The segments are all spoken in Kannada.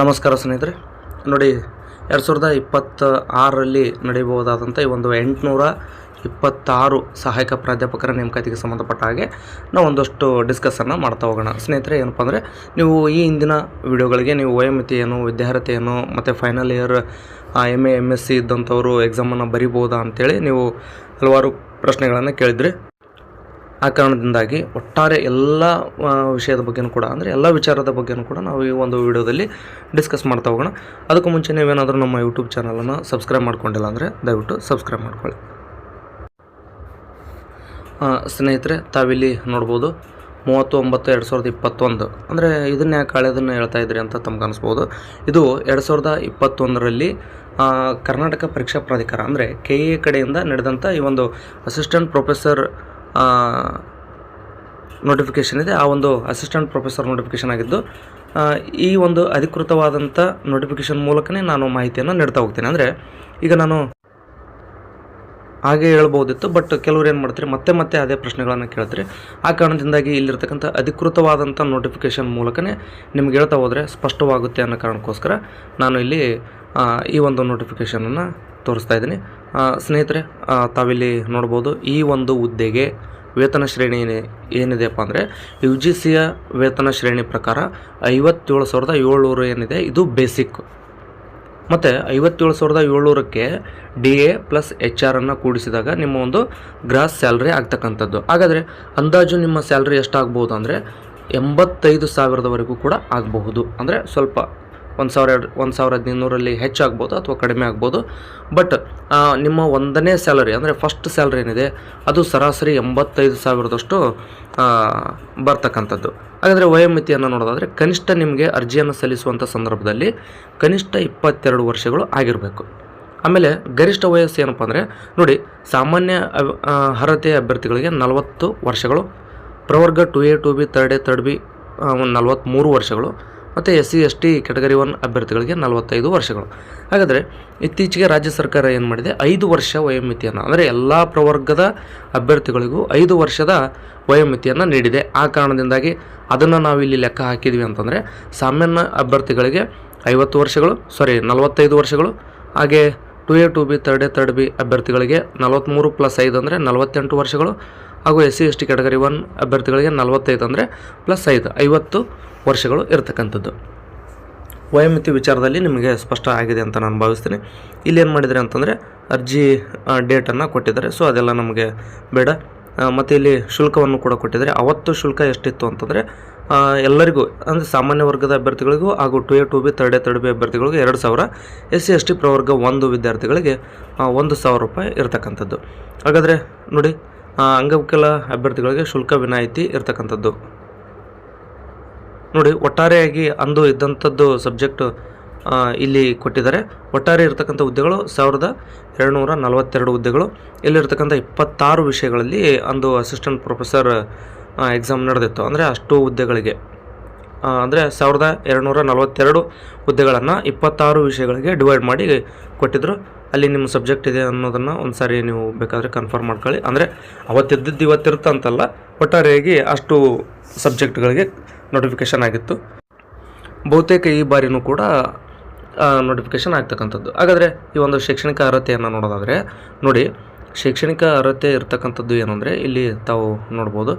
ನಮಸ್ಕಾರ ಸ್ನೇಹಿತರೆ. ನೋಡಿ, ಎರಡು ಸಾವಿರದ ಇಪ್ಪತ್ತ ಆರರಲ್ಲಿ ನಡೆಯಬಹುದಾದಂಥ ಈ ಒಂದು ಎಂಟುನೂರ ಇಪ್ಪತ್ತಾರು ಸಹಾಯಕ ಪ್ರಾಧ್ಯಾಪಕರ ನೇಮಕಾತಿಗೆ ಸಂಬಂಧಪಟ್ಟ ಹಾಗೆ ನಾವು ಒಂದಷ್ಟು ಡಿಸ್ಕಸನ್ನು ಮಾಡ್ತಾ ಹೋಗೋಣ. ಸ್ನೇಹಿತರೆ, ಏನಪ್ಪ ಅಂದರೆ ನೀವು ಈ ಹಿಂದಿನ ವಿಡಿಯೋಗಳಿಗೆ ನೀವು ವಯೋಮಿತಿ ಏನು ವಿದ್ಯಾರ್ಹತೆ ಏನು ಮತ್ತು final year M A M S C ಇದ್ದಂಥವರು ಎಕ್ಸಾಮನ್ನು ಬರಿಬೋದಾ ಅಂತೇಳಿ ನೀವು ಹಲವಾರು ಪ್ರಶ್ನೆಗಳನ್ನು ಕೇಳಿದ್ರಿ. ಆ ಕಾರಣದಿಂದಾಗಿ ಒಟ್ಟಾರೆ ಎಲ್ಲ ವಿಷಯದ ಬಗ್ಗೆನೂ ಕೂಡ, ಅಂದರೆ ಎಲ್ಲ ವಿಚಾರದ ಬಗ್ಗೆನೂ ಕೂಡ ನಾವು ಈ ಒಂದು ವಿಡಿಯೋದಲ್ಲಿ ಡಿಸ್ಕಸ್ ಮಾಡ್ತಾ ಹೋಗೋಣ. ಅದಕ್ಕೂ ಮುಂಚೆ ನೀವೇನಾದರೂ ನಮ್ಮ ಯೂಟ್ಯೂಬ್ ಚಾನಲನ್ನು ಸಬ್ಸ್ಕ್ರೈಬ್ ಮಾಡ್ಕೊಂಡಿಲ್ಲ ಅಂದರೆ ದಯವಿಟ್ಟು ಸಬ್ಸ್ಕ್ರೈಬ್ ಮಾಡ್ಕೊಳ್ಳಿ. ಸ್ನೇಹಿತರೆ, ತಾವಿಲ್ಲಿ ನೋಡ್ಬೋದು ಮೂವತ್ತು ಒಂಬತ್ತು ಎರಡು ಸಾವಿರದ ಇಪ್ಪತ್ತೊಂದು, ಅಂದರೆ ಇದನ್ನ ಯಾಕೆ ಕಳೆದನ್ನು ಹೇಳ್ತಾ ಇದ್ರಿ ಅಂತ ತಮ್ಗೆ ಅನಿಸ್ಬೋದು. ಇದು ಎರಡು ಸಾವಿರದ ಇಪ್ಪತ್ತೊಂದರಲ್ಲಿ ಕರ್ನಾಟಕ ಪರೀಕ್ಷಾ ಪ್ರಾಧಿಕಾರ, ಅಂದರೆ ಕೆ ಎ ಕಡೆಯಿಂದ ನಡೆದಂಥ ಈ ಒಂದು ಅಸಿಸ್ಟೆಂಟ್ ಪ್ರೊಫೆಸರ್ ನೋಟಿಫಿಕೇಷನ್ ಇದೆ. ಆ ಒಂದು ಅಸಿಸ್ಟೆಂಟ್ ಪ್ರೊಫೆಸರ್ ನೋಟಿಫಿಕೇಷನ್ ಆಗಿದ್ದು ಈ ಒಂದು ಅಧಿಕೃತವಾದಂಥ ನೋಟಿಫಿಕೇಷನ್ ಮೂಲಕನೇ ನಾನು ಮಾಹಿತಿಯನ್ನು ನೀಡ್ತಾ ಹೋಗ್ತೇನೆ. ಅಂದರೆ, ಈಗ ನಾನು ಹಾಗೆ ಹೇಳ್ಬೋದಿತ್ತು ಬಟ್ ಕೆಲವ್ರು ಏನು ಮಾಡ್ತಾರೆ, ಮತ್ತೆ ಮತ್ತೆ ಅದೇ ಪ್ರಶ್ನೆಗಳನ್ನು ಕೇಳ್ತಾರೆ. ಆ ಕಾರಣದಿಂದಾಗಿ ಇಲ್ಲಿರ್ತಕ್ಕಂಥ ಅಧಿಕೃತವಾದಂಥ ನೋಟಿಫಿಕೇಷನ್ ಮೂಲಕನೇ ನಿಮ್ಗೆ ಹೇಳ್ತಾ ಹೋದರೆ ಸ್ಪಷ್ಟವಾಗುತ್ತೆ ಅನ್ನೋ ಕಾರಣಕ್ಕೋಸ್ಕರ ನಾನು ಇಲ್ಲಿ ಈ ಒಂದು ನೋಟಿಫಿಕೇಷನನ್ನು ತೋರಿಸ್ತಾ ಇದ್ದೀನಿ. ಸ್ನೇಹಿತರೆ ತಾವಿಲ್ಲಿ ನೋಡ್ಬೋದು ಈ ಒಂದು ಹುದ್ದೆಗೆ ವೇತನ ಶ್ರೇಣಿ ಏನಿ, ಏನಿದೆಯಪ್ಪ ಅಂದರೆ ಯು ಜಿ ಸಿಯ ವೇತನ ಶ್ರೇಣಿ ಪ್ರಕಾರ ಐವತ್ತೇಳು ಸಾವಿರದ ಏಳ್ನೂರು ಏನಿದೆ, ಇದು ಬೇಸಿಕ್ ಮತ್ತು ಐವತ್ತೇಳು ಸಾವಿರದ ಏಳ್ನೂರಕ್ಕೆ ಡಿ ಎ ಪ್ಲಸ್ ಎಚ್ ಆರನ್ನು ಕೂಡಿಸಿದಾಗ ನಿಮ್ಮ ಒಂದು ಗ್ರಾಸ್ ಸ್ಯಾಲ್ರಿ ಆಗ್ತಕ್ಕಂಥದ್ದು. ಹಾಗಾದರೆ ಅಂದಾಜು ನಿಮ್ಮ ಸ್ಯಾಲ್ರಿ ಎಷ್ಟಾಗ್ಬೋದು ಅಂದರೆ ಎಂಬತ್ತೈದು ಸಾವಿರದವರೆಗೂ ಕೂಡ ಆಗಬಹುದು. ಅಂದರೆ ಸ್ವಲ್ಪ ಒಂದು ಸಾವಿರ ಎರಡು, ಒಂದು ಸಾವಿರ ಹದಿನೈದುನೂರಲ್ಲಿ ಹೆಚ್ಚಾಗ್ಬೋದು ಅಥವಾ ಕಡಿಮೆ ಆಗ್ಬೋದು. ಬಟ್ ನಿಮ್ಮ ಒಂದನೇ ಸ್ಯಾಲರಿ ಅಂದರೆ ಫಸ್ಟ್ ಸ್ಯಾಲ್ರಿ ಏನಿದೆ, ಅದು ಸರಾಸರಿ ಎಂಬತ್ತೈದು ಸಾವಿರದಷ್ಟು ಬರ್ತಕ್ಕಂಥದ್ದು. ಹಾಗಾದರೆ ವಯೋಮಿತಿಯನ್ನು ನೋಡೋದಾದರೆ ಕನಿಷ್ಠ ನಿಮಗೆ ಅರ್ಜಿಯನ್ನು ಸಲ್ಲಿಸುವಂಥ ಸಂದರ್ಭದಲ್ಲಿ ಕನಿಷ್ಠ ಇಪ್ಪತ್ತೆರಡು ವರ್ಷಗಳು ಆಗಿರಬೇಕು. ಆಮೇಲೆ ಗರಿಷ್ಠ ವಯಸ್ಸು ಏನಪ್ಪ ಅಂದರೆ, ನೋಡಿ, ಸಾಮಾನ್ಯ ಅರ್ಹತೆ ಅರ್ಹತೆಯ ಅಭ್ಯರ್ಥಿಗಳಿಗೆ ನಲವತ್ತು ವರ್ಷಗಳು, ಪ್ರವರ್ಗ two A two B third A third B ಒಂದು ನಲವತ್ತ್ಮೂರು ವರ್ಷಗಳು ಮತ್ತು S C S T category one ಅಭ್ಯರ್ಥಿಗಳಿಗೆ ನಲವತ್ತೈದು ವರ್ಷಗಳು. ಹಾಗಾದರೆ ಇತ್ತೀಚೆಗೆ ರಾಜ್ಯ ಸರ್ಕಾರ ಏನು ಮಾಡಿದೆ? ಐದು ವರ್ಷ ವಯೋಮಿತಿಯನ್ನು, ಅಂದರೆ ಎಲ್ಲ ಪ್ರವರ್ಗದ ಅಭ್ಯರ್ಥಿಗಳಿಗೂ ಐದು ವರ್ಷದ ವಯೋಮಿತಿಯನ್ನು ನೀಡಿದೆ. ಆ ಕಾರಣದಿಂದಾಗಿ ಅದನ್ನು ನಾವು ಇಲ್ಲಿ ಲೆಕ್ಕ ಹಾಕಿದ್ವಿ ಅಂತಂದರೆ ಸಾಮಾನ್ಯ ಅಭ್ಯರ್ಥಿಗಳಿಗೆ ಐವತ್ತು ವರ್ಷಗಳು ಸಾರಿ ನಲವತ್ತೈದು ವರ್ಷಗಳು, ಹಾಗೆ two A two B third A third B ಅಭ್ಯರ್ಥಿಗಳಿಗೆ ನಲವತ್ತ್ಮೂರು ಪ್ಲಸ್ ಐದು ಅಂದರೆ ನಲವತ್ತೆಂಟು ವರ್ಷಗಳು ಹಾಗೂ S C S T category one ಅಭ್ಯರ್ಥಿಗಳಿಗೆ ನಲವತ್ತೈದು ಅಂದರೆ ಪ್ಲಸ್ ಐದು, ಐವತ್ತು ವರ್ಷಗಳು ಇರತಕ್ಕಂಥದ್ದು. ವಯೋಮಿತಿ ವಿಚಾರದಲ್ಲಿ ನಿಮಗೆ ಸ್ಪಷ್ಟ ಆಗಿದೆ ಅಂತ ನಾನು ಭಾವಿಸ್ತೀನಿ. ಏನು ಮಾಡಿದರೆ ಅಂತಂದರೆ ಅರ್ಜಿ ಡೇಟನ್ನು ಕೊಟ್ಟಿದ್ದಾರೆ. ಸೊ ಅದೆಲ್ಲ ನಮಗೆ ಬೇಡ. ಮತ್ತು ಇಲ್ಲಿ ಶುಲ್ಕವನ್ನು ಕೂಡ ಕೊಟ್ಟಿದ್ದಾರೆ. ಅವತ್ತು ಶುಲ್ಕ ಎಷ್ಟಿತ್ತು ಅಂತಂದರೆ ಎಲ್ಲರಿಗೂ, ಅಂದರೆ ಸಾಮಾನ್ಯ ವರ್ಗದ ಅಭ್ಯರ್ಥಿಗಳಿಗೂ ಹಾಗೂ two A two B third A third B ಅಭ್ಯರ್ಥಿಗಳಿಗೂ ಎರಡು ಸಾವಿರ ಎಸ್ ಸಿ ಎಸ್ ಟಿ ಪ್ರವರ್ಗ ಒಂದು ವಿದ್ಯಾರ್ಥಿಗಳಿಗೆ ಒಂದು ಸಾವಿರ ರೂಪಾಯಿ ಇರತಕ್ಕಂಥದ್ದು. ಹಾಗಾದರೆ ನೋಡಿ ಅಂಗವಿಕಲ ಅಭ್ಯರ್ಥಿಗಳಿಗೆ ಶುಲ್ಕ ವಿನಾಯಿತಿ ಇರತಕ್ಕಂಥದ್ದು. ನೋಡಿ, ಒಟ್ಟಾರೆಯಾಗಿ ಅಂದು ಇದ್ದಂಥದ್ದು ಸಬ್ಜೆಕ್ಟ್ ಇಲ್ಲಿ ಕೊಟ್ಟಿದ್ದಾರೆ. ಒಟ್ಟಾರೆ ಇರತಕ್ಕಂಥ ಹುದ್ದೆಗಳು ಸಾವಿರದ ಎರಡುನೂರ ನಲವತ್ತೆರಡು ಹುದ್ದೆಗಳು. ಇಲ್ಲಿರ್ತಕ್ಕಂಥ ಇಪ್ಪತ್ತಾರು ವಿಷಯಗಳಲ್ಲಿ ಅಂದು ಅಸಿಸ್ಟೆಂಟ್ ಪ್ರೊಫೆಸರ್ ಎಕ್ಸಾಮ್ ನಡೆದಿತ್ತು. ಅಂದರೆ ಅಷ್ಟು ಹುದ್ದೆಗಳಿಗೆ. ಅಂದರೆ ಸಾವಿರದ ಎರಡುನೂರ ನಲವತ್ತೆರಡು ಹುದ್ದೆಗಳನ್ನು ಇಪ್ಪತ್ತಾರು ವಿಷಯಗಳಿಗೆ ಡಿವೈಡ್ ಮಾಡಿ ಕೊಟ್ಟಿದ್ದರು ಅಲ್ಲಿ ನಿಮ್ಮ ಸಬ್ಜೆಕ್ಟ್ ಇದೆ ಅನ್ನೋದನ್ನು ಒಂದು ಸಾರಿ ನೀವು ಬೇಕಾದರೆ ಕನ್ಫರ್ಮ್ ಮಾಡ್ಕೊಳ್ಳಿ. ಅಂದರೆ ಅವತ್ತಿದ್ದದ್ದು ಇವತ್ತಿರುತ್ತಂತಲ್ಲ ಒಟ್ಟಾರೆಯಾಗಿ ಅಷ್ಟು ಸಬ್ಜೆಕ್ಟ್ಗಳಿಗೆ ನೋಟಿಫಿಕೇಷನ್ ಆಗಿತ್ತು. ಬಹುತೇಕ ಈ ಬಾರಿಯೂ ಕೂಡ ನೋಟಿಫಿಕೇಷನ್ ಆಗ್ತಕ್ಕಂಥದ್ದು. ಹಾಗಾದರೆ ಈ ಒಂದು ಶೈಕ್ಷಣಿಕ ಅರ್ಹತೆಯನ್ನು ನೋಡೋದಾದರೆ, ನೋಡಿ, ಶೈಕ್ಷಣಿಕ ಅರ್ಹತೆ ಇರ್ತಕ್ಕಂಥದ್ದು ಏನಂದರೆ ಇಲ್ಲಿ ತಾವು ನೋಡ್ಬೋದು.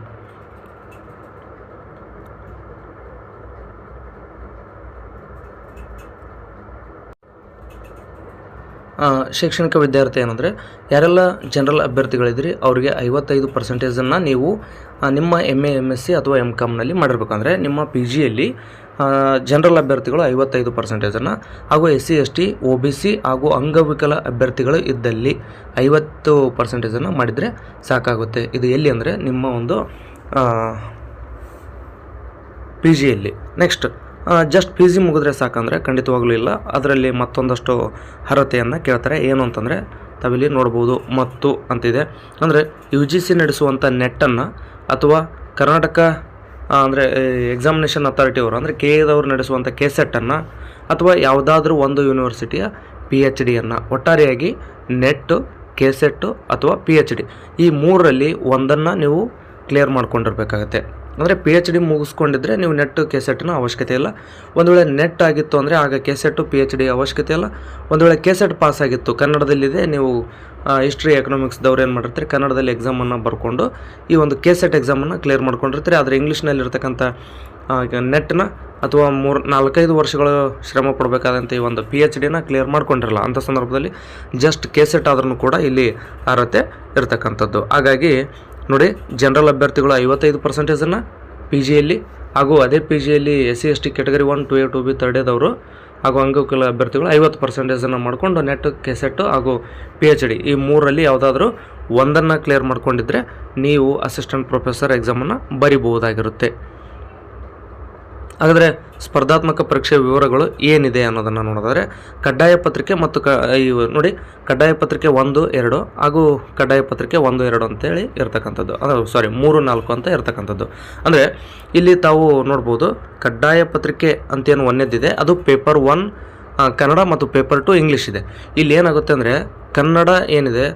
ಶೈಕ್ಷಣಿಕ ವಿದ್ಯಾರ್ಥಿ ಏನಂದರೆ, ಯಾರೆಲ್ಲ ಜನರಲ್ ಅಭ್ಯರ್ಥಿಗಳಿದ್ರಿ ಅವರಿಗೆ ಐವತ್ತೈದು ಪರ್ಸೆಂಟೇಜನ್ನು ನೀವು ನಿಮ್ಮ M A M S C ಅಥವಾ ಎಂ ಕಾಮ್ನಲ್ಲಿ ಮಾಡಿರ್ಬೇಕಂದ್ರೆ ನಿಮ್ಮ ಪಿ ಜಿಯಲ್ಲಿ ಜನರಲ್ ಅಭ್ಯರ್ಥಿಗಳು ಐವತ್ತೈದು ಪರ್ಸೆಂಟೇಜನ್ನು ಹಾಗೂ S C S T O B C ಹಾಗೂ ಅಂಗವಿಕಲ ಅಭ್ಯರ್ಥಿಗಳು ಇದ್ದಲ್ಲಿ ಐವತ್ತು ಪರ್ಸೆಂಟೇಜನ್ನು ಮಾಡಿದರೆ ಸಾಕಾಗುತ್ತೆ. ಇದು ಎಲ್ಲಿ ಅಂದರೆ ನಿಮ್ಮ ಒಂದು ಪಿ ಜಿಯಲ್ಲಿ ನೆಕ್ಸ್ಟ್ ಜಸ್ಟ್ ಪಿ ಜಿ ಮುಗಿದ್ರೆ ಸಾಕಂದರೆ ಖಂಡಿತವಾಗ್ಲೂ ಇಲ್ಲ. ಅದರಲ್ಲಿ ಮತ್ತೊಂದಷ್ಟು ಅರ್ಹತೆಯನ್ನು ಕೇಳ್ತಾರೆ. ಏನು ಅಂತಂದರೆ ತಾವಿಲ್ಲಿ ನೋಡ್ಬೋದು ಮತ್ತು ಅಂತಿದೆ. ಅಂದರೆ ಯು ಜಿ ಸಿ ನಡೆಸುವಂಥ ನೆಟ್ಟನ್ನು ಅಥವಾ ಕರ್ನಾಟಕ ಅಂದರೆ ಎಕ್ಸಾಮಿನೇಷನ್ ಅಥಾರಿಟಿ ಅವರು, ಅಂದರೆ ಕೆ ಎದವರು ನಡೆಸುವಂಥ ಕೆ ಸೆಟ್ಟನ್ನು ಅಥವಾ ಯಾವುದಾದ್ರೂ ಒಂದು ಯೂನಿವರ್ಸಿಟಿಯ ಪಿ ಎಚ್ ಡಿಯನ್ನು ಒಟ್ಟಾರೆಯಾಗಿ ನೆಟ್ಟು ಕೆ ಸೆಟ್ಟು ಅಥವಾ ಪಿ ಎಚ್ ಡಿ ಈ ಮೂರರಲ್ಲಿ ಒಂದನ್ನು ನೀವು ಕ್ಲಿಯರ್ ಮಾಡ್ಕೊಂಡಿರ್ಬೇಕಾಗತ್ತೆ. ಅಂದರೆ ಪಿ ಎಚ್ ಡಿ ಮುಗಿಸ್ಕೊಂಡಿದ್ರೆ ನೀವು ನೆಟ್ ಕೆಸೆಟ್ನ ಅವಶ್ಯಕತೆ ಇಲ್ಲ. ಒಂದು ವೇಳೆ ನೆಟ್ ಆಗಿತ್ತು ಅಂದರೆ ಆಗ ಕೆಸೆಟ್ಟು ಪಿ ಎಚ್ ಡಿ ಅವಶ್ಯಕತೆ ಇಲ್ಲ. ಒಂದು ವೇಳೆ ಕೆಸೆಟ್ ಪಾಸ್ ಆಗಿತ್ತು, ಕನ್ನಡದಲ್ಲಿದೆ, ನೀವು ಹಿಸ್ಟ್ರಿ ಎಕನಾಮಿಕ್ಸ್ದವ್ರು ಏನು ಮಾಡಿರ್ತಾರೆ, ಕನ್ನಡದಲ್ಲಿ ಎಕ್ಸಾಮನ್ನು ಬರ್ಕೊಂಡು ಈ ಒಂದು ಕೆಸೆಟ್ ಎಕ್ಸಾಮನ್ನು ಕ್ಲಿಯರ್ ಮಾಡ್ಕೊಂಡಿರ್ತಾರೆ. ಆದರೆ ಇಂಗ್ಲೀಷ್ನಲ್ಲಿರ್ತಕ್ಕಂಥ ನೆಟ್ನ ಅಥವಾ ಮೂರು, ನಾಲ್ಕೈದು ವರ್ಷಗಳು ಶ್ರಮ ಪಡಬೇಕಾದಂಥ ಈ ಒಂದು ಪಿ ಎಚ್ ಡಿನ ಕ್ಲಿಯರ್ ಮಾಡ್ಕೊಂಡಿರಲ್ಲ. ಅಂಥ ಸಂದರ್ಭದಲ್ಲಿ ಜಸ್ಟ್ ಕೆಸೆಟ್ ಆದ್ರೂ ಕೂಡ ಇಲ್ಲಿ ಅರ್ಹತೆ ಇರತಕ್ಕಂಥದ್ದು. ಹಾಗಾಗಿ ನೋಡಿ ಜನರಲ್ ಅಭ್ಯರ್ಥಿಗಳು ಐವತ್ತೈದು ಪರ್ಸೆಂಟೇಜನ್ನು ಪಿ ಜಿಯಲ್ಲಿ ಹಾಗೂ ಅದೇ ಪಿ ಜಿಯಲ್ಲಿ S C S T category one two A two B third ಎದವರು ಹಾಗೂ ಅಂಗವಿಕಲ ಅಭ್ಯರ್ಥಿಗಳು ಐವತ್ತು ಪರ್ಸೆಂಟೇಜನ್ನು ಮಾಡಿಕೊಂಡು ನೆಟ್ ಕೆಸೆಟ್ಟು ಹಾಗೂ ಪಿ ಎಚ್ ಡಿ ಈ ಮೂರರಲ್ಲಿ ಯಾವುದಾದ್ರೂ ಒಂದನ್ನು ಕ್ಲಿಯರ್ ಮಾಡ್ಕೊಂಡಿದ್ರೆ ನೀವು ಅಸಿಸ್ಟೆಂಟ್ ಪ್ರೊಫೆಸರ್ ಎಕ್ಸಾಮನ್ನು ಬರಿಬಹುದಾಗಿರುತ್ತೆ. ಹಾಗಾದರೆ ಸ್ಪರ್ಧಾತ್ಮಕ ಪರೀಕ್ಷೆ ವಿವರಗಳು ಏನಿದೆ ಅನ್ನೋದನ್ನು ನೋಡಿದ್ರೆ ಕಡ್ಡಾಯ ಪತ್ರಿಕೆ ಮತ್ತು ಕ ನೋಡಿ, ಕಡ್ಡಾಯ ಪತ್ರಿಕೆ ಒಂದು, ಎರಡು ಹಾಗೂ ಕಡ್ಡಾಯ ಪತ್ರಿಕೆ ಒಂದು, ಎರಡು ಅಂತೇಳಿ ಇರ್ತಕ್ಕಂಥದ್ದು. ಅದು ಸಾರಿ ಮೂರು, ನಾಲ್ಕು ಅಂತ ಇರ್ತಕ್ಕಂಥದ್ದು. ಅಂದರೆ ಇಲ್ಲಿ ತಾವು ನೋಡ್ಬೋದು, ಕಡ್ಡಾಯ ಪತ್ರಿಕೆ ಅಂತೇನು ಒಂದೇದಿದೆ, ಅದು ಪೇಪರ್ ಒನ್ ಕನ್ನಡ ಮತ್ತು ಪೇಪರ್ ಟು ಇಂಗ್ಲೀಷ್ ಇದೆ. ಇಲ್ಲಿ ಏನಾಗುತ್ತೆ ಅಂದರೆ, ಕನ್ನಡ ಏನಿದೆ,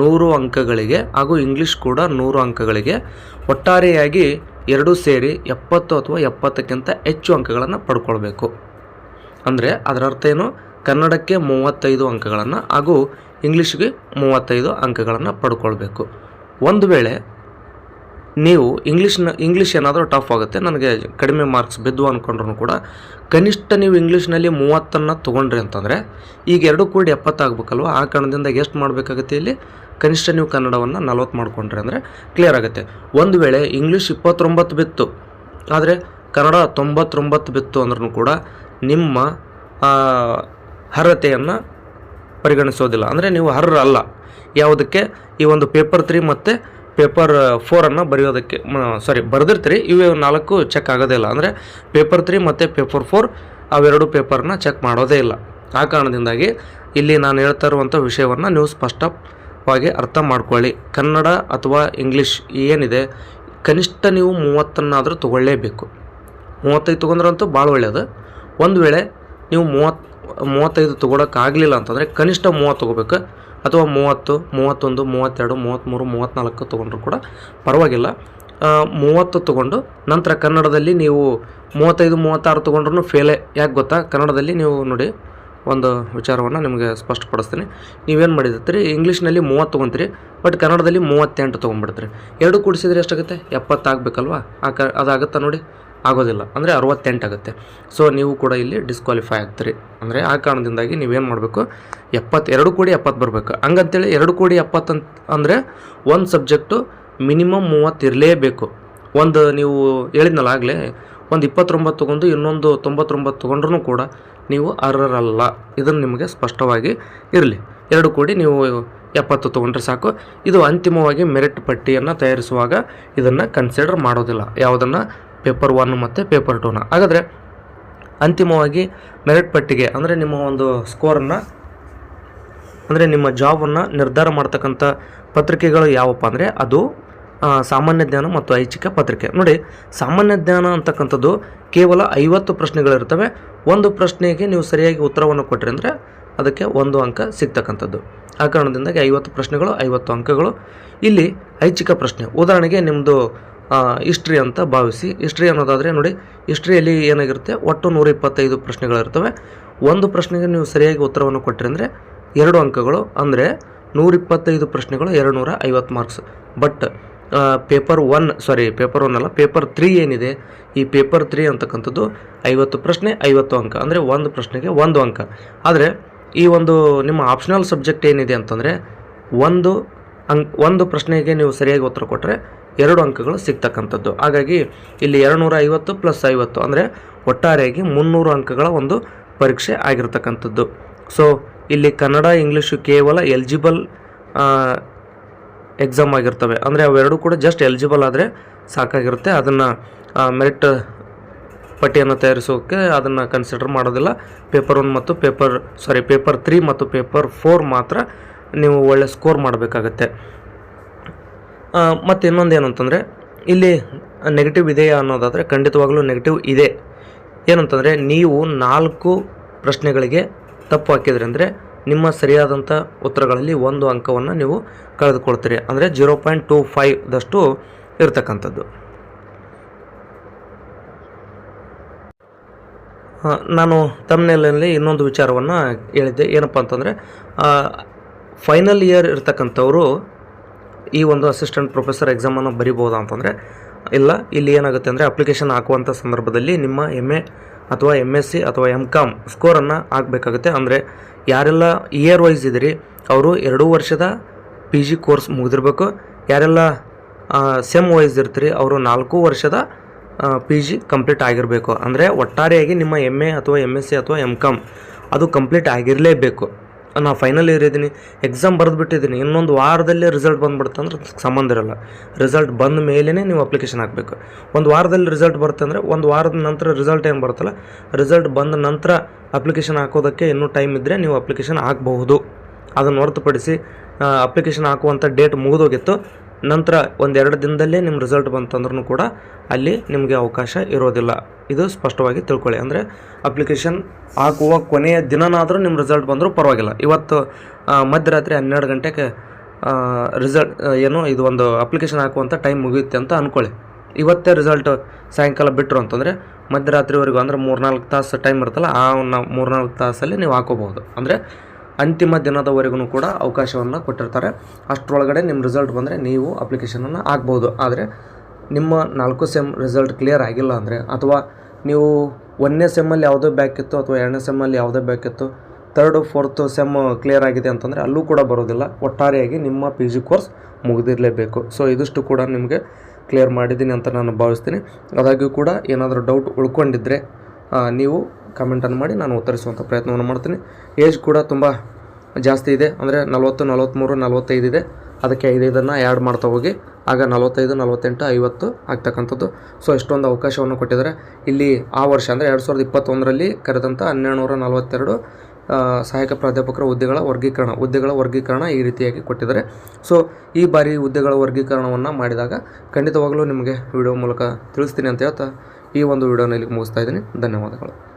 ನೂರು ಅಂಕಗಳಿಗೆ ಹಾಗೂ ಇಂಗ್ಲೀಷ್ ಕೂಡ ನೂರು ಅಂಕಗಳಿಗೆ ಒಟ್ಟಾರೆಯಾಗಿ ಎರಡೂ ಸೇರಿ ಎಪ್ಪತ್ತು ಅಥವಾ ಎಪ್ಪತ್ತಕ್ಕಿಂತ ಹೆಚ್ಚು ಅಂಕಗಳನ್ನು ಪಡ್ಕೊಳ್ಬೇಕು. ಅಂದರೆ ಅದರ ಅರ್ಥ ಏನು? ಕನ್ನಡಕ್ಕೆ ಮೂವತ್ತೈದು ಅಂಕಗಳನ್ನು ಹಾಗೂ ಇಂಗ್ಲೀಷ್ಗೆ ಮೂವತ್ತೈದು ಅಂಕಗಳನ್ನು ಪಡ್ಕೊಳ್ಬೇಕು. ಒಂದು ವೇಳೆ ನೀವು ಇಂಗ್ಲೀಷ್ನ ಇಂಗ್ಲೀಷ್ ಏನಾದರೂ ಟಫ್ ಆಗುತ್ತೆ, ನನಗೆ ಕಡಿಮೆ ಮಾರ್ಕ್ಸ್ ಬಿದ್ದು ಅಂದ್ಕೊಂಡ್ರು ಕೂಡ, ಕನಿಷ್ಠ ನೀವು ಇಂಗ್ಲೀಷ್ನಲ್ಲಿ ಮೂವತ್ತನ್ನು ತೊಗೊಂಡ್ರಿ ಅಂತಂದರೆ, ಈಗ ಎರಡು ಕೂಡಿ ಎಪ್ಪತ್ತಾಗಬೇಕಲ್ವ? ಆ ಕಾರಣದಿಂದ ಎಷ್ಟು ಮಾಡಬೇಕಾಗುತ್ತೆ ಇಲ್ಲಿ? ಕನಿಷ್ಠ ನೀವು ಕನ್ನಡವನ್ನು ನಲವತ್ತು ಮಾಡ್ಕೊಂಡ್ರಿ ಅಂದರೆ ಕ್ಲಿಯರ್ ಆಗುತ್ತೆ. ಒಂದು ವೇಳೆ ಇಂಗ್ಲೀಷ್ ಇಪ್ಪತ್ತೊಂಬತ್ತು ಬಿತ್ತು, ಆದರೆ ಕನ್ನಡ ತೊಂಬತ್ತೊಂಬತ್ತು ಬಿತ್ತು ಅಂದ್ರೂ ಕೂಡ ನಿಮ್ಮ ಅರ್ಹತೆಯನ್ನು ಪರಿಗಣಿಸೋದಿಲ್ಲ. ಅಂದರೆ ನೀವು ಅರ್ಹರಲ್ಲ. ಯಾವುದಕ್ಕೆ? ಈ ಒಂದು ಪೇಪರ್ ತ್ರೀ ಮತ್ತು ಪೇಪರ್ ಫೋರನ್ನು ಬರೆಯೋದಕ್ಕೆ ಸಾರಿ ಬರೆದಿರ್ತೀರಿ. ಇವು ನಾಲ್ಕು ಚೆಕ್ ಆಗೋದೇ ಇಲ್ಲ. ಅಂದರೆ ಪೇಪರ್ ತ್ರೀ ಮತ್ತು ಪೇಪರ್ ಫೋರ್ ಅವೆರಡು ಪೇಪರ್ನ ಚೆಕ್ ಮಾಡೋದೇ ಇಲ್ಲ. ಆ ಕಾರಣದಿಂದಾಗಿ ಇಲ್ಲಿ ನಾನು ಹೇಳ್ತಾ ಇರುವಂಥ ವಿಷಯವನ್ನು ನೀವು ಸ್ಪಷ್ಟವಾಗಿ ಅರ್ಥ ಮಾಡ್ಕೊಳ್ಳಿ. ಕನ್ನಡ ಅಥವಾ ಇಂಗ್ಲೀಷ್ ಏನಿದೆ, ಕನಿಷ್ಠ ನೀವು ಮೂವತ್ತನ್ನಾದರೂ ತೊಗೊಳ್ಳೇಬೇಕು. ಮೂವತ್ತೈದು ತೊಗೊಂಡ್ರಂತೂ ಭಾಳ ಒಳ್ಳೆಯದು ಒಂದು ವೇಳೆ ನೀವು ಮೂವತ್ತು, ಮೂವತ್ತೈದು ತೊಗೊಳಕ್ಕಾಗಲಿಲ್ಲ ಅಂತಂದರೆ ಕನಿಷ್ಠ ಮೂವತ್ತು ತೊಗೋಬೇಕು. ಅಥವಾ ಮೂವತ್ತು, ಮೂವತ್ತೊಂದು, ಮೂವತ್ತೆರಡು, ಮೂವತ್ತ್ಮೂರು, ಮೂವತ್ತ್ನಾಲ್ಕು ತೊಗೊಂಡ್ರು ಕೂಡ ಪರವಾಗಿಲ್ಲ. ಮೂವತ್ತು ತೊಗೊಂಡು ನಂತರ ಕನ್ನಡದಲ್ಲಿ ನೀವು ಮೂವತ್ತೈದು, ಮೂವತ್ತಾರು ತೊಗೊಂಡ್ರೂ ಫೇಲೇ ಯಾಕೆ ಗೊತ್ತಾ? ಕನ್ನಡದಲ್ಲಿ ನೀವು ನೋಡಿ, ಒಂದು ವಿಚಾರವನ್ನು ನಿಮಗೆ ಸ್ಪಷ್ಟಪಡಿಸ್ತೀನಿ. ನೀವೇನು ಮಾಡಿದ್ರಿ ಇಂಗ್ಲೀಷ್ನಲ್ಲಿ ಮೂವತ್ತು ತೊಗೊಂತೀರಿ, ಬಟ್ ಕನ್ನಡದಲ್ಲಿ ಮೂವತ್ತೆಂಟು ತೊಗೊಂಡ್ಬಿಡ್ತೀರಿ. ಎರಡು ಕೂಡಿಸಿದ್ರೆ ಎಷ್ಟಾಗುತ್ತೆ? ಎಪ್ಪತ್ತಾಗಬೇಕಲ್ವಾ? ಆ ಕ, ಅದಾಗುತ್ತಾ ನೋಡಿ? ಆಗೋದಿಲ್ಲ. ಅಂದರೆ ಅರವತ್ತೆಂಟು ಆಗುತ್ತೆ. ಸೊ ನೀವು ಕೂಡ ಇಲ್ಲಿ ಡಿಸ್ಕ್ವಾಲಿಫೈ ಆಗ್ತೀರಿ. ಅಂದರೆ ಆ ಕಾರಣದಿಂದಾಗಿ ನೀವೇನು ಮಾಡಬೇಕು? ಎಪ್ಪತ್ತು ಎರಡು ಕೋಡಿ ಎಪ್ಪತ್ತು ಬರಬೇಕು. ಹಂಗಂತೇಳಿ ಎರಡು ಕೋಡಿ ಎಪ್ಪತ್ತು ಅಂತ, ಅಂದರೆ ಒಂದು ಸಬ್ಜೆಕ್ಟು ಮಿನಿಮಮ್ ಮೂವತ್ತು ಇರಲೇಬೇಕು. ಒಂದು ನೀವು ಹೇಳಿದ್ನಲ್ಲ ಆಗಲೇ, ಒಂದು ಇಪ್ಪತ್ತೊಂಬತ್ತು ತೊಗೊಂಡು ಇನ್ನೊಂದು ತೊಂಬತ್ತೊಂಬತ್ತು ತೊಗೊಂಡ್ರೂ ಕೂಡ ನೀವು ಅರ್ಹರಲ್ಲ. ಇದನ್ನು ನಿಮಗೆ ಸ್ಪಷ್ಟವಾಗಿ ಇರಲಿ. ಎರಡು ಕೋಡಿ ನೀವು ಎಪ್ಪತ್ತು ತೊಗೊಂಡ್ರೆ ಸಾಕು. ಇದು ಅಂತಿಮವಾಗಿ ಮೆರಿಟ್ ಪಟ್ಟಿಯನ್ನು ತಯಾರಿಸುವಾಗ ಇದನ್ನು ಕನ್ಸಿಡರ್ ಮಾಡೋದಿಲ್ಲ. ಯಾವುದನ್ನು? ಪೇಪರ್ ಒನ್ ಮತ್ತು ಪೇಪರ್ ಟೂನ. ಹಾಗಾದರೆ ಅಂತಿಮವಾಗಿ ಮೆರಿಟ್ ಪಟ್ಟಿಗೆ ಅಂದರೆ ನಿಮ್ಮ ಒಂದು ಸ್ಕೋರನ್ನು ಅಂದರೆ ನಿಮ್ಮ ಜಾಬನ್ನು ನಿರ್ಧಾರ ಮಾಡ್ತಕ್ಕಂಥ ಪತ್ರಿಕೆಗಳು ಯಾವಪ್ಪ ಅಂದರೆ ಅದು ಸಾಮಾನ್ಯ ಜ್ಞಾನ ಮತ್ತು ಐಚ್ಛಿಕ ಪತ್ರಿಕೆ. ನೋಡಿ, ಸಾಮಾನ್ಯ ಜ್ಞಾನ ಅಂತಕ್ಕಂಥದ್ದು ಕೇವಲ ಐವತ್ತು ಪ್ರಶ್ನೆಗಳಿರ್ತವೆ ಒಂದು ಪ್ರಶ್ನೆಗೆ ನೀವು ಸರಿಯಾಗಿ ಉತ್ತರವನ್ನು ಕೊಟ್ಟರೆ ಅಂದರೆ ಅದಕ್ಕೆ ಒಂದು ಅಂಕ ಸಿಗ್ತಕ್ಕಂಥದ್ದು. ಆ ಕಾರಣದಿಂದಾಗಿ ಐವತ್ತು ಪ್ರಶ್ನೆಗಳು, ಐವತ್ತು ಅಂಕಗಳು. ಇಲ್ಲಿ ಐಚ್ಛಿಕ ಪ್ರಶ್ನೆ. ಉದಾಹರಣೆಗೆ ನಿಮ್ಮದು ಹಿಸ್ಟ್ರಿ ಅಂತ ಭಾವಿಸಿ. ಹಿಸ್ಟ್ರಿ ಅನ್ನೋದಾದರೆ ನೋಡಿ ಹಿಸ್ಟ್ರಿಯಲ್ಲಿ ಏನಾಗಿರುತ್ತೆ? ಒಟ್ಟು ನೂರ ಇಪ್ಪತ್ತೈದು ಪ್ರಶ್ನೆಗಳಿರ್ತವೆ. ಒಂದು ಪ್ರಶ್ನೆಗೆ ನೀವು ಸರಿಯಾಗಿ ಉತ್ತರವನ್ನು ಕೊಟ್ಟರೆ ಅಂದರೆ ಎರಡು ಅಂಕಗಳು, ಅಂದರೆ ನೂರಿಪ್ಪತ್ತೈದು ಪ್ರಶ್ನೆಗಳು ಎರಡು ನೂರ ಐವತ್ತು marks but paper one sorry paper one ಅಲ್ಲ ಪೇಪರ್ ತ್ರೀ ಏನಿದೆ? ಈ ಪೇಪರ್ ತ್ರೀ ಅಂತಕ್ಕಂಥದ್ದು ಐವತ್ತು ಪ್ರಶ್ನೆ, ಐವತ್ತು ಅಂಕ. ಅಂದರೆ ಒಂದು ಪ್ರಶ್ನೆಗೆ ಒಂದು ಅಂಕ. ಆದರೆ ಈ ಒಂದು ನಿಮ್ಮ ಆಪ್ಷನಲ್ ಸಬ್ಜೆಕ್ಟ್ ಏನಿದೆ ಅಂತಂದರೆ ಒಂದು ಅಂಕ್, ಒಂದು ಪ್ರಶ್ನೆಗೆ ನೀವು ಸರಿಯಾಗಿ ಉತ್ತರ ಕೊಟ್ಟರೆ ಎರಡು ಅಂಕಗಳು ಸಿಗ್ತಕ್ಕಂಥದ್ದು. ಹಾಗಾಗಿ ಇಲ್ಲಿ ಎರಡುನೂರ ಐವತ್ತು ಪ್ಲಸ್ ಐವತ್ತು ಅಂದರೆ ಒಟ್ಟಾರೆಯಾಗಿ ಮುನ್ನೂರು ಅಂಕಗಳ ಒಂದು ಪರೀಕ್ಷೆ ಆಗಿರ್ತಕ್ಕಂಥದ್ದು. ಸೊ ಇಲ್ಲಿ ಕನ್ನಡ ಇಂಗ್ಲೀಷು ಕೇವಲ ಎಲಿಜಿಬಲ್ ಎಕ್ಸಾಮ್ ಆಗಿರ್ತವೆ. ಅಂದರೆ ಅವೆರಡೂ ಕೂಡ ಜಸ್ಟ್ ಎಲಿಜಿಬಲ್ ಆದರೆ ಸಾಕಾಗಿರುತ್ತೆ. ಅದನ್ನು ಮೆರಿಟ್ ಪಟ್ಟಿಯನ್ನು ತಯಾರಿಸೋಕ್ಕೆ ಅದನ್ನು ಕನ್ಸಿಡರ್ ಮಾಡೋದಿಲ್ಲ. ಪೇಪರ್ ಒನ್ ಮತ್ತು ಪೇಪರ್ ಸಾರಿ ಪೇಪರ್ ತ್ರೀ ಮತ್ತು ಪೇಪರ್ ಫೋರ್ ಮಾತ್ರ ನೀವು ಒಳ್ಳೆ ಸ್ಕೋರ್ ಮಾಡಬೇಕಾಗತ್ತೆ. ಮತ್ತು ಇನ್ನೊಂದು ಏನಂತಂದರೆ ಇಲ್ಲಿ ನೆಗೆಟಿವ್ ಇದೆಯಾ ಅನ್ನೋದಾದರೆ ಖಂಡಿತವಾಗಲೂ ನೆಗೆಟಿವ್ ಇದೆ. ಏನಂತಂದರೆ, ನೀವು ನಾಲ್ಕು ಪ್ರಶ್ನೆಗಳಿಗೆ ತಪ್ಪು ಹಾಕಿದ್ರಿ ಅಂದರೆ, ನಿಮ್ಮ ಸರಿಯಾದಂಥ ಉತ್ತರಗಳಲ್ಲಿ ಒಂದು ಅಂಕವನ್ನು ನೀವು ಕಳೆದುಕೊಳ್ತೀರಿ. ಅಂದರೆ ಜೀರೋ ಪಾಯಿಂಟ್ ಟೂ ಫೈವ್ದಷ್ಟು ಇರತಕ್ಕಂಥದ್ದು. ನಾನು ತಮ್ಮನೆಯಲ್ಲಿ ಇನ್ನೊಂದು ವಿಚಾರವನ್ನು ಹೇಳಿದ್ದೆ. ಏನಪ್ಪ ಅಂತಂದರೆ ಫೈನಲ್ ಇಯರ್ ಇರ್ತಕ್ಕಂಥವರು ಈ ಒಂದು ಅಸಿಸ್ಟೆಂಟ್ ಪ್ರೊಫೆಸರ್ ಎಕ್ಸಾಮನ್ನು ಬರಿಬೋದಾ ಅಂತಂದರೆ, ಇಲ್ಲ, ಇಲ್ಲಿ ಏನಾಗುತ್ತೆ ಅಂದರೆ ಅಪ್ಲಿಕೇಶನ್ ಹಾಕುವಂಥ ಸಂದರ್ಭದಲ್ಲಿ ನಿಮ್ಮ ಎಂ ಎ ಅಥವಾ ಎಂ ಎಸ್ ಸಿ ಅಥವಾ ಎಂ ಕಾಮ್ ಸ್ಕೋರನ್ನು ಹಾಕಬೇಕಾಗುತ್ತೆ. ಅಂದರೆ ಯಾರೆಲ್ಲ ಇಯರ್ ವೈಸ್ ಇದ್ದೀರಿ, ಅವರು ಎರಡೂ ವರ್ಷದ ಪಿ ಜಿ ಕೋರ್ಸ್ ಮುಗಿದಿರಬೇಕು. ಯಾರೆಲ್ಲ ಸೆಮ್ ವೈಸ್ ಇರ್ತೀರಿ, ಅವರು ನಾಲ್ಕು ವರ್ಷದ ಪಿ ಜಿ ಕಂಪ್ಲೀಟ್ ಆಗಿರಬೇಕು. ಅಂದರೆ ಒಟ್ಟಾರೆಯಾಗಿ ನಿಮ್ಮ ಎಂ ಎ ಅಥವಾ ಎಂ ಎಸ್ ಸಿ ಅಥವಾ ಎಂ ಕಾಮ್ ಅದು ಕಂಪ್ಲೀಟ್ ಆಗಿರಲೇಬೇಕು. ನಾ ಫೈನಲ್ ಇಯರ್ ಇದ್ದೀನಿ ಎಕ್ಸಾಮ್ ಬರೆದ್ಬಿಟ್ಟಿದ್ದೀನಿ ಇನ್ನೊಂದು ವಾರದಲ್ಲೇ ರಿಸಲ್ಟ್ ಬಂದ್ಬಿಡುತ್ತೆ ಅಂದ್ರೆ ಸಂಬಂಧ ಇರಲ್ಲ. ರಿಸಲ್ಟ್ ಬಂದ ಮೇಲೇ ನೀವು ಅಪ್ಲಿಕೇಶನ್ ಹಾಕಬೇಕು. ಒಂದು ವಾರದಲ್ಲಿ ರಿಸಲ್ಟ್ ಬರುತ್ತೆ ಅಂದರೆ ಒಂದು ವಾರದ ನಂತರ ರಿಸಲ್ಟ್ ಏನು ಬರುತ್ತಲ್ಲ ರಿಸಲ್ಟ್ ಬಂದ ನಂತರ ಅಪ್ಲಿಕೇಶನ್ ಹಾಕೋದಕ್ಕೆ ಇನ್ನೂ ಟೈಮ್ ಇದ್ದರೆ ನೀವು ಅಪ್ಲಿಕೇಶನ್ ಹಾಕಬಹುದು. ಅದನ್ನು ಹೊರತುಪಡಿಸಿ ಅಪ್ಲಿಕೇಶನ್ ಹಾಕುವಂಥ ಡೇಟ್ ಮುಗಿದೋಗಿತ್ತು. ನಂತರ ಒಂದೆರಡು ದಿನದಲ್ಲೇ ನಿಮ್ಮ ರಿಸಲ್ಟ್ ಬಂತಂದ್ರೂ ಕೂಡ ಅಲ್ಲಿ ನಿಮಗೆ ಅವಕಾಶ ಇರೋದಿಲ್ಲ. ಇದು ಸ್ಪಷ್ಟವಾಗಿ ತಿಳ್ಕೊಳ್ಳಿ. ಅಂದರೆ ಅಪ್ಲಿಕೇಶನ್ ಹಾಕುವ ಕೊನೆಯ ದಿನನಾದರೂ ನಿಮ್ಮ ರಿಸಲ್ಟ್ ಬಂದರೂ ಪರವಾಗಿಲ್ಲ. ಇವತ್ತು ಮಧ್ಯರಾತ್ರಿ ಹನ್ನೆರಡು ಗಂಟೆಗೆ ರಿಸಲ್ಟ್ ಏನು ಇದು ಒಂದು ಅಪ್ಲಿಕೇಶನ್ ಹಾಕುವಂಥ ಟೈಮ್ ಮುಗಿಯುತ್ತೆ ಅಂತ ಅಂದ್ಕೊಳ್ಳಿ ಇವತ್ತೇ ರಿಸಲ್ಟ್ ಸಾಯಂಕಾಲ ಬಿಟ್ಟರು ಅಂತಂದರೆ ಮಧ್ಯರಾತ್ರಿವರೆಗೂ ಅಂದರೆ ಮೂರ್ನಾಲ್ಕು ತಾಸು ಟೈಮ್ ಇರುತ್ತಲ್ಲ, ಆ ಮೂರ್ನಾಲ್ಕು ತಾಸಲ್ಲಿ ನೀವು ಹಾಕೋಬಹುದು. ಅಂದರೆ ಅಂತಿಮ ದಿನದವರೆಗೂ ಕೂಡ ಅವಕಾಶವನ್ನು ಕೊಟ್ಟಿರ್ತಾರೆ. ಅಷ್ಟರೊಳಗಡೆ ನಿಮ್ಮ ರಿಸಲ್ಟ್ ಬಂದರೆ ನೀವು ಅಪ್ಲಿಕೇಶನನ್ನು ಹಾಕ್ಬೋದು ಆದರೆ ನಿಮ್ಮ ನಾಲ್ಕು ಸೆಮ್ ರಿಸಲ್ಟ್ ಕ್ಲಿಯರ್ ಆಗಿಲ್ಲ ಅಂದರೆ ಅಥವಾ ನೀವು ಒಂದನೇ ಸೆಮ್ಮಲ್ಲಿ ಯಾವುದೋ ಬ್ಯಾಕ್ ಇತ್ತು ಅಥವಾ ಎರಡನೇ ಸೆಮ್ಮಲ್ಲಿ ಯಾವುದೇ ಬ್ಯಾಕ್ ಇತ್ತು ತರ್ಡು ಫೋರ್ತು ಸೆಮ್ ಕ್ಲಿಯರ್ ಆಗಿದೆ ಅಂತಂದರೆ ಅಲ್ಲೂ ಕೂಡ ಬರೋದಿಲ್ಲ. ಒಟ್ಟಾರೆಯಾಗಿ ನಿಮ್ಮ ಪಿ ಜಿ ಕೋರ್ಸ್ ಮುಗಿದಿರಲೇಬೇಕು. ಸೊ ಇದಿಷ್ಟು ಕೂಡ ನಿಮಗೆ ಕ್ಲಿಯರ್ ಮಾಡಿದ್ದೀನಿ ಅಂತ ನಾನು ಭಾವಿಸ್ತೀನಿ. ಅದಾಗಿಯೂ ಕೂಡ ಏನಾದರೂ ಡೌಟ್ ಉಳ್ಕೊಂಡಿದ್ದರೆ ನೀವು ಕಮೆಂಟನ್ನು ಮಾಡಿ ನಾನು ಉತ್ತರಿಸುವಂಥ ಪ್ರಯತ್ನವನ್ನು ಮಾಡ್ತೀನಿ. ಏಜ್ ಕೂಡ ತುಂಬ ಜಾಸ್ತಿ ಇದೆ. ಅಂದರೆ ನಲವತ್ತು ನಲವತ್ತ್ಮೂರು ನಲವತ್ತೈದು ಇದೆ. ಅದಕ್ಕೆ ಐದೈದನ್ನು ಆ್ಯಡ್ ಮಾಡ್ತಾ ಹೋಗಿ. ಆಗ ನಲವತ್ತೈದು, ನಲವತ್ತೆಂಟು, ಐವತ್ತು ಆಗ್ತಕ್ಕಂಥದ್ದು. ಸೊ ಎಷ್ಟೊಂದು ಅವಕಾಶವನ್ನು ಕೊಟ್ಟಿದ್ದಾರೆ. ಇಲ್ಲಿ ಆ ವರ್ಷ ಅಂದರೆ ಎರಡು ಸಾವಿರದ ಇಪ್ಪತ್ತೊಂದರಲ್ಲಿ ಕರೆದಂಥ ಹನ್ನೆರಡು ನೂರ ನಲ್ವತ್ತೆರಡು ಸಹಾಯಕ ಪ್ರಾಧ್ಯಾಪಕರ ಹುದ್ದೆಗಳ ವರ್ಗೀಕರಣ ಹುದ್ದೆಗಳ ವರ್ಗೀಕರಣ ಈ ರೀತಿಯಾಗಿ ಕೊಟ್ಟಿದ್ದಾರೆ. ಸೊ ಈ ಬಾರಿ ಹುದ್ದೆಗಳ ವರ್ಗೀಕರಣವನ್ನು ಮಾಡಿದಾಗ ಖಂಡಿತವಾಗಲೂ ನಿಮಗೆ ವಿಡಿಯೋ ಮೂಲಕ ತಿಳಿಸ್ತೀನಿ ಅಂತ ಹೇಳ್ತಾ ಈ ಒಂದು ವಿಡಿಯೋನ ಇಲ್ಲಿಗೆ ಮುಗಿಸ್ತಾ ಇದ್ದೀನಿ. ಧನ್ಯವಾದಗಳು.